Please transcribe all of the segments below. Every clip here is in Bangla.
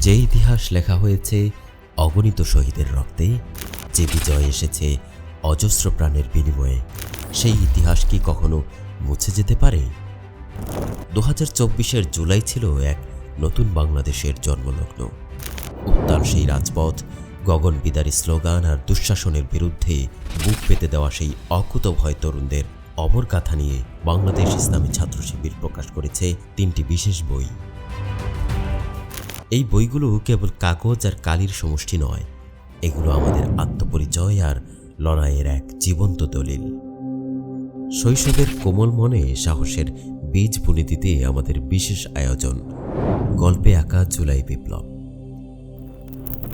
যে ইতিহাস লেখা হয়েছে অগণিত শহীদের রক্তে, যে বিজয় এসেছে অজস্র প্রাণের বিনিময়ে, সেই ইতিহাস কি কখনো মুছে যেতে পারে? দু হাজার চব্বিশের জুলাই ছিল এক নতুন বাংলাদেশের জন্মলগ্ন। উত্তাল সেই রাজপথ, গগন বিদারী স্লোগান আর দুঃশাসনের বিরুদ্ধে বুক পেতে দেওয়া সেই অকুত ভয় তরুণদের অমর গাথা নিয়ে বাংলাদেশ ইসলামী ছাত্র শিবির প্রকাশ করেছে তিনটি বিশেষ বই। এই বইগুলো কেবল কাগজ আর কালির সমষ্টি নয়, এগুলো আমাদের আত্মপরিচয় আর লড়াইয়ের এক জীবন্ত দলিল। শৈশবের কোমল মনে সাহসের বীজ বুনে দিতে আমাদের বিশেষ আয়োজন, গল্পে আঁকা জুলাই বিপ্লব।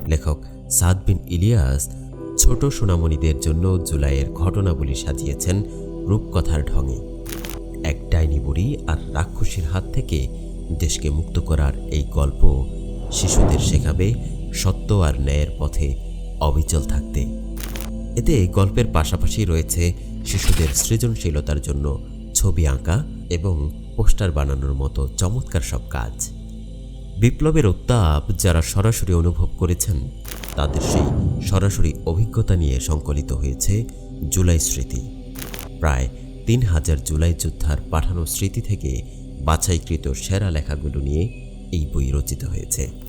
লেখক সাদ বিন ইলিয়াস ছোট সোনামণিদের জন্য জুলাইয়ের ঘটনাবলী সাজিয়েছেন রূপকথার ঢঙে। এক ডাইনি বুড়ি আর রাক্ষসীর হাত থেকে দেশকে মুক্ত করার এই গল্প শিশুদের শেখাবে সত্য আর ন্যায়ের পথে অবিচল থাকতে। এতে গল্পের পাশাপাশি রয়েছে শিশুদের সৃজনশীলতার জন্য ছবি আঁকা এবং পোস্টার বানানোর মতো চমৎকার সব কাজ। বিপ্লবের উত্তাপ যারা সরাসরি অনুভব করেছেন, তাদের সেই সরাসরি অভিজ্ঞতা নিয়ে সংকলিত হয়েছে জুলাই স্মৃতি। প্রায় তিন হাজার জুলাই যোদ্ধার পাঠানো স্মৃতি থেকে বাছাইকৃত সেরা লেখাগুলো নিয়ে এই বই রচিত হয়েছে।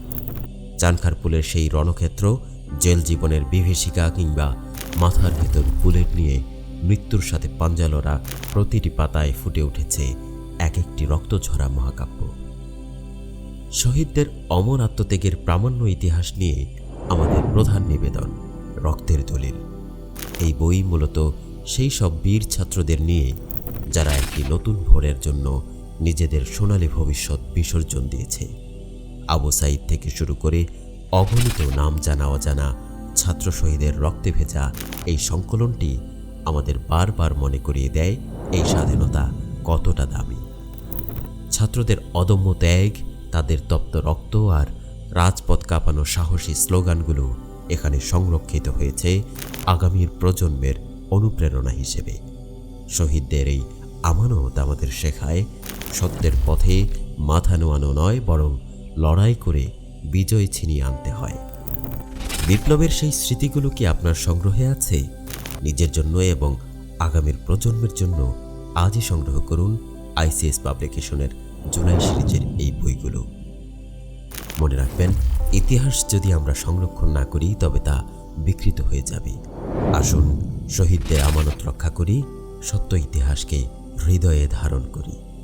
চানখারপুলের সেই রণক্ষেত্র, জেল জীবনের বিভীষিকা কিংবা মাথার ভেতর বুলেট নিয়ে মৃত্যুর সাথে পাঞ্জালরা প্রতিটি পাতায় ফুটে উঠেছে এক একটি রক্তঝরা মহাকাব্য। শহীদদের অমর আত্মত্যাগের প্রামাণ্য ইতিহাস নিয়ে আমাদের প্রধান নিবেদন, রক্তের দলিল। এই বই মূলত সেই সব বীর ছাত্রদের নিয়ে যারা একটি নতুন ভোরের জন্য নিজেদের সোনালী ভবিষ্যৎ বিসর্জন দিয়েছে। আবু সাইদ থেকে শুরু করে অগণিত নাম জানা অজানা ছাত্র শহীদের রক্তে ভেজা এই সংকলনটি আমাদের বারবার মনে করিয়ে দেয় এই স্বাধীনতা কতটা দামি। ছাত্রদের অদম্য ত্যাগ, তাদের তপ্ত রক্ত আর রাজপথ কাঁপানো সাহসী স্লোগানগুলো এখানে সংরক্ষিত হয়েছে আগামীর প্রজন্মের অনুপ্রেরণা হিসেবে। শহীদদের এই আমানত আমাদের শেখায়, সত্যের পথে মাথা নোয়ানো নয় বরং লড়াই করে বিজয় ছিনিয়ে আনতে হয়। বিপ্লবের সেই স্মৃতিগুলো কি আপনার সংগ্রহে আছে? নিজের জন্য এবং আগামীর প্রজন্মের জন্য আজই সংগ্রহ করুন আইসিএস পাবলিকেশনের জুলাই সিরিজের এই বইগুলো। মনে রাখবেন, ইতিহাস যদি আমরা সংরক্ষণ না করি, তবে তা বিকৃত হয়ে যাবে। আসুন শহীদদের আমানত রক্ষা করি, সত্য ইতিহাসকে হৃদয়ে ধারণ করি।